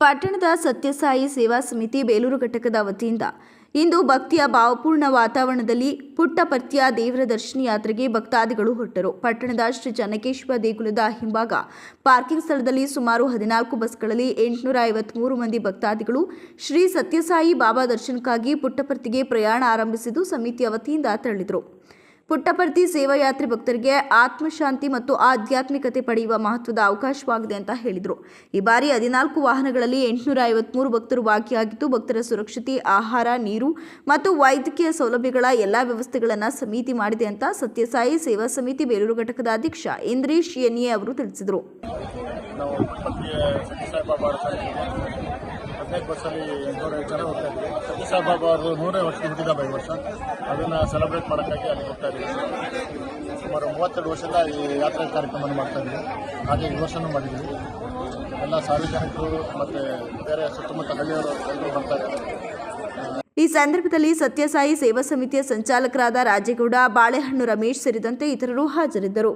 ಪಟ್ಟಣದ ಸತ್ಯಸಾಯಿ ಸೇವಾ ಸಮಿತಿ ಬೇಲೂರು ಘಟಕದ ವತಿಯಿಂದ ಇಂದು ಭಕ್ತಿಯ ಭಾವಪೂರ್ಣ ವಾತಾವರಣದಲ್ಲಿ ಪುಟ್ಟಪರ್ತಿಯ ದೇವರ ದರ್ಶನ ಯಾತ್ರೆಗೆ ಭಕ್ತಾದಿಗಳು ಹೊರಟರು. ಪಟ್ಟಣದ ಶ್ರೀ ಚನ್ನಕೇಶ್ವರ ದೇಗುಲದ ಹಿಂಭಾಗ ಪಾರ್ಕಿಂಗ್ ಸ್ಥಳದಲ್ಲಿ ಸುಮಾರು ಹದಿನಾಲ್ಕು ಬಸ್ಗಳಲ್ಲಿ ಎಂಟುನೂರ ಐವತ್ಮೂರು ಮಂದಿ ಭಕ್ತಾದಿಗಳು ಶ್ರೀ ಸತ್ಯಸಾಯಿ ಬಾಬಾ ದರ್ಶನಕ್ಕಾಗಿ ಪುಟ್ಟಪರ್ತಿಗೆ ಪ್ರಯಾಣ ಆರಂಭಿಸಿದ್ದು ಸಮಿತಿಯ ವತಿಯಿಂದ ತೆರಳಿದರು. ಪುಟ್ಟಪರ್ತಿ ಸೇವಾಯಾತ್ರಿ ಭಕ್ತರಿಗೆ ಆತ್ಮಶಾಂತಿ ಮತ್ತು ಆಧ್ಯಾತ್ಮಿಕತೆ ಪಡೆಯುವ ಮಹತ್ವದ ಅವಕಾಶವಾಗಿದೆ ಅಂತ ಹೇಳಿದರು ಈ ಬಾರಿ ಹದಿನಾಲ್ಕು ವಾಹನಗಳಲ್ಲಿ ಎಂಟುನೂರ ಐವತ್ಮೂರು ಭಕ್ತರು ಭಾಗಿಯಾಗಿದ್ದು ಭಕ್ತರ ಸುರಕ್ಷತೆ ಆಹಾರ ನೀರು ಮತ್ತು ವೈದ್ಯಕೀಯ ಸೌಲಭ್ಯಗಳ ಎಲ್ಲ ವ್ಯವಸ್ಥೆಗಳನ್ನು ಸಮಿತಿ ಮಾಡಿದೆ ಅಂತ ಸತ್ಯಸಾಯಿ ಸೇವಾ ಸಮಿತಿ ಬೇಲೂರು ಘಟಕದ ಅಧ್ಯಕ್ಷ ಇಂದ್ರೀಶ್ ಎನ್ಎ ಅವರು ತಿಳಿಸಿದರು ಹದಿನೈದು ಬಸ್ಸಲ್ಲಿ ಎಂಟುನೂರೈದು ಜನ ಹೋಗ್ತಾ ಇದ್ವಿ. ಸತ್ಯಸಾಯಿಬಾಬಾ ಅವ್ರದ್ದು ನೂರನೇ ವರ್ಷ ಹುಟ್ಟಿದ ಈ ವರ್ಷ. ಅದನ್ನು ಸೆಲೆಬ್ರೇಟ್ ಮಾಡೋಕ್ಕಾಗಿ ಅಲ್ಲಿ ಹೋಗ್ತಾ ಇದ್ವಿ. ಸುಮಾರು ಮೂವತ್ತೆರಡು ವರ್ಷದ ಈ ಯಾತ್ರೆ ಕಾರ್ಯಕ್ರಮವನ್ನು ಮಾಡ್ತಾ ಇದ್ದೀವಿ ಹಾಗೆ ಈ ವರ್ಷನೂ ಮಾಡಿದ್ವಿ. ಎಲ್ಲ ಸಾರ್ವಜನಿಕರು ಮತ್ತು ಬೇರೆ ಸುತ್ತಮುತ್ತ ಹಳ್ಳಿಯವರು ಎಲ್ಲರೂ ಬರ್ತಾ ಈ ಸಂದರ್ಭದಲ್ಲಿ ಸತ್ಯಸಾಯಿ ಸೇವಾ ಸಮಿತಿಯ ಸಂಚಾಲಕರಾದ ರಾಜೇಗೌಡ, ಬಾಳೆಹಣ್ಣು ರಮೇಶ್ ಸೇರಿದಂತೆ ಇತರರು ಹಾಜರಿದ್ದರು.